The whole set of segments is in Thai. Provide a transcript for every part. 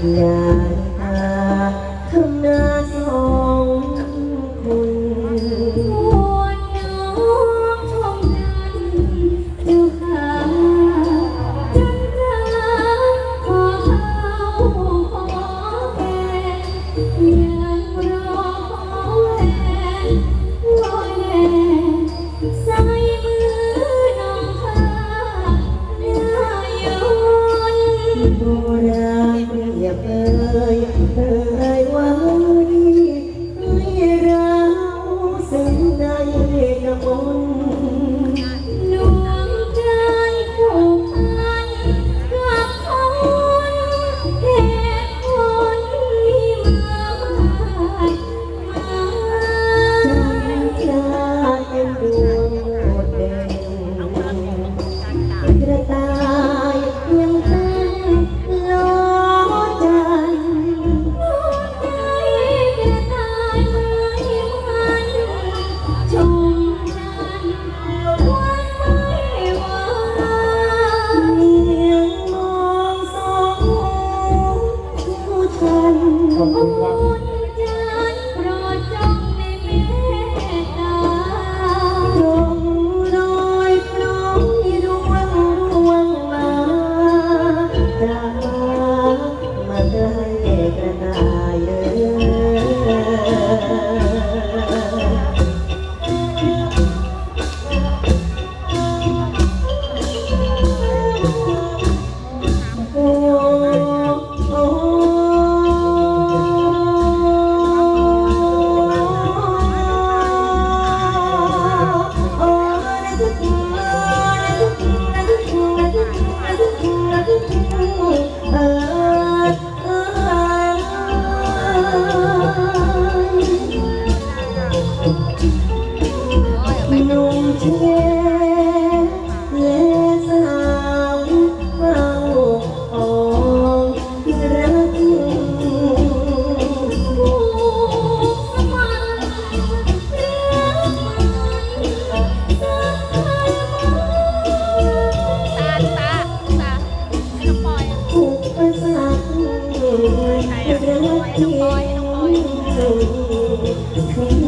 ยายตาทำหน้าสองคนควรน้องนั้นเจ้าค่ะจันขอเขาขอแกยังรอแหวนแหวใส่มือน้องค่ะนายยน Thank you. น้องปอยให้น้องปอย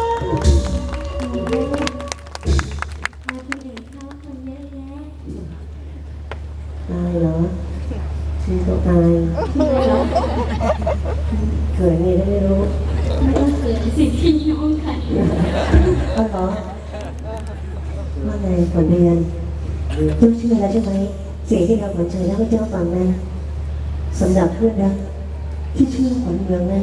อายเหรอชื่อก็อายเกิดนี่ได้ไม่รู้ ไม่ต้องเกิดสิที่น้องค่ะก็เหรว่าไงผลเรียนลูกเชื่อแล้วใช่ไหมสิ่ที่เราขวัญใจแล้วก็เจ้าฟังนะสำหรับเพื่อนรักที่ชื่อขวัญเมืองนั้